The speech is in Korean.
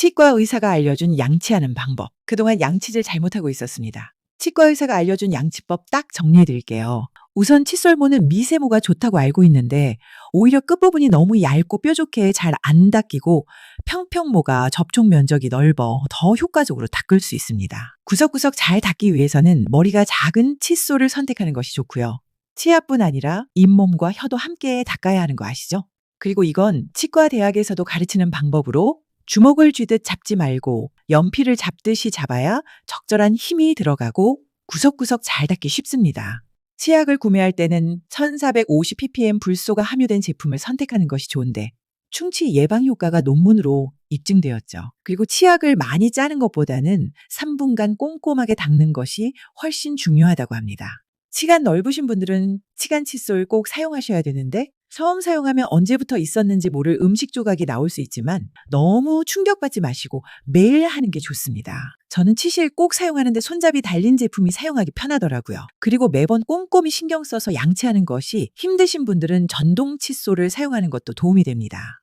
치과 의사가 알려준 양치하는 방법. 그동안 양치질 잘못하고 있었습니다. 치과 의사가 알려준 양치법 딱 정리해 드릴게요. 우선 칫솔모는 미세모가 좋다고 알고 있는데 오히려 끝부분이 너무 얇고 뾰족해 잘 안 닦이고 평평모가 접촉 면적이 넓어 더 효과적으로 닦을 수 있습니다. 구석구석 잘 닦기 위해서는 머리가 작은 칫솔을 선택하는 것이 좋고요. 치아뿐 아니라 잇몸과 혀도 함께 닦아야 하는 거 아시죠? 그리고 이건 치과 대학에서도 가르치는 방법으로 주먹을 쥐듯 잡지 말고 연필을 잡듯이 잡아야 적절한 힘이 들어가고 구석구석 잘 닦기 쉽습니다. 치약을 구매할 때는 1450ppm 불소가 함유된 제품을 선택하는 것이 좋은데 충치 예방 효과가 논문으로 입증되었죠. 그리고 치약을 많이 짜는 것보다는 3분간 꼼꼼하게 닦는 것이 훨씬 중요하다고 합니다. 치간 넓으신 분들은 치간 칫솔 꼭 사용하셔야 되는데 처음 사용하면 언제부터 있었는지 모를 음식 조각이 나올 수 있지만 너무 충격받지 마시고 매일 하는 게 좋습니다. 저는 치실 꼭 사용하는데 손잡이 달린 제품이 사용하기 편하더라고요. 그리고 매번 꼼꼼히 신경 써서 양치하는 것이 힘드신 분들은 전동 칫솔을 사용하는 것도 도움이 됩니다.